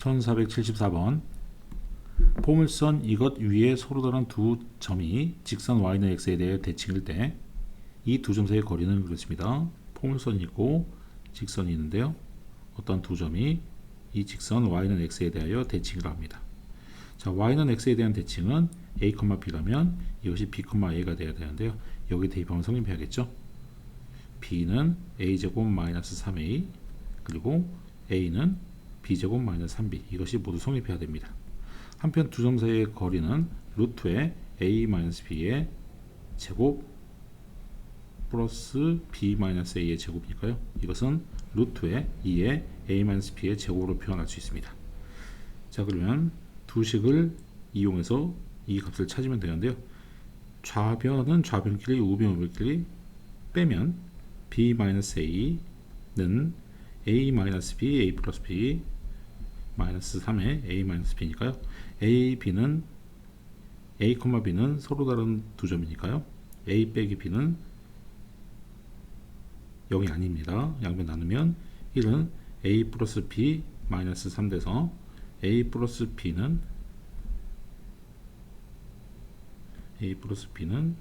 1474번 포물선 이것 위에 서로 다른 두 점이 직선 y는 x에 대해 대칭일 때 이 두 점 사이의 거리는 그렇습니다. 포물선이 있고 직선이 있는데요. 어떤 두 점이 이 직선 y는 x에 대하여 대칭을 합니다. 자, y는 x에 대한 대칭은 a, b라면 이것이 b, a가 되어야 되는데요. 여기 대입하면 성립해야겠죠. b는 a제곱 마이너스 3a 그리고 a는 b제곱 마이너스 3b 이것이 모두 성립해야 됩니다. 한편 두 점 사이의 거리는 루트의 a 마이너스 b의 제곱 플러스 b 마이너스 a의 제곱이니까요. 이것은 루트의 2의 a 마이너스 b의 제곱으로 표현할 수 있습니다. 자 그러면 두 식을 이용해서 이 값을 찾으면 되는데요. 좌변은 좌변끼리 우변 우변끼리 빼면 b 마이너스 a는 a 마이너스 b a 플러스 b 마이너스 3의 a 마이너스 b니까요. a b는 a, b는 서로 다른 두 점이니까요. a 빼기 b는 0이 아닙니다. 양변 나누면 1은 a 플러스 b 마이너스 3 돼서 a 플러스 b는 a 플러스 b는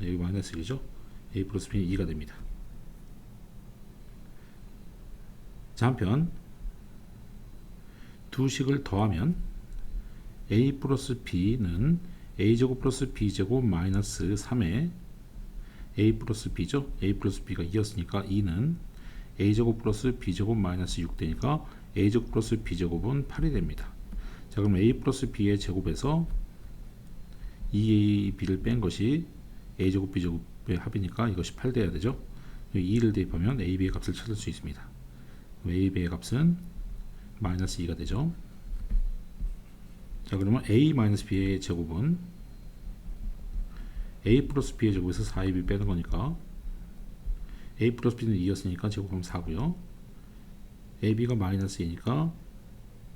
여기 마이너스 1이죠. a 플러스 b는 2가 됩니다. 자 한편 두 식을 더하면 a 플러스 b는 a제곱 플러스 b제곱 마이너스 3의 a 플러스 b죠. a 플러스 b가 2였으니까 2는 a제곱 플러스 b제곱 마이너스 6 되니까 a제곱 플러스 b제곱은 8이 됩니다. 자 그럼 a 플러스 b의 제곱에서 2ab를 뺀 것이 a제곱 b제곱의 합이니까 이것이 8 돼야 되죠. 2를 대입하면 ab의 값을 찾을 수 있습니다. ab의 값은 마이너스 2가 되죠. 자 그러면 a 마이너스 b의 제곱은 a 플러스 b의 제곱에서 4ab 빼는 거니까 a 플러스 b는 2였으니까 제곱하면 4고요. ab가 마이너스 2니까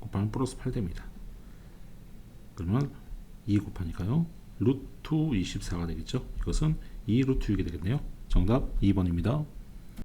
곱하면 플러스 8 됩니다. 그러면 2 곱하니까요. 루트 24가 되겠죠. 이것은 2 루트 6이 되겠네요. 정답 2번입니다.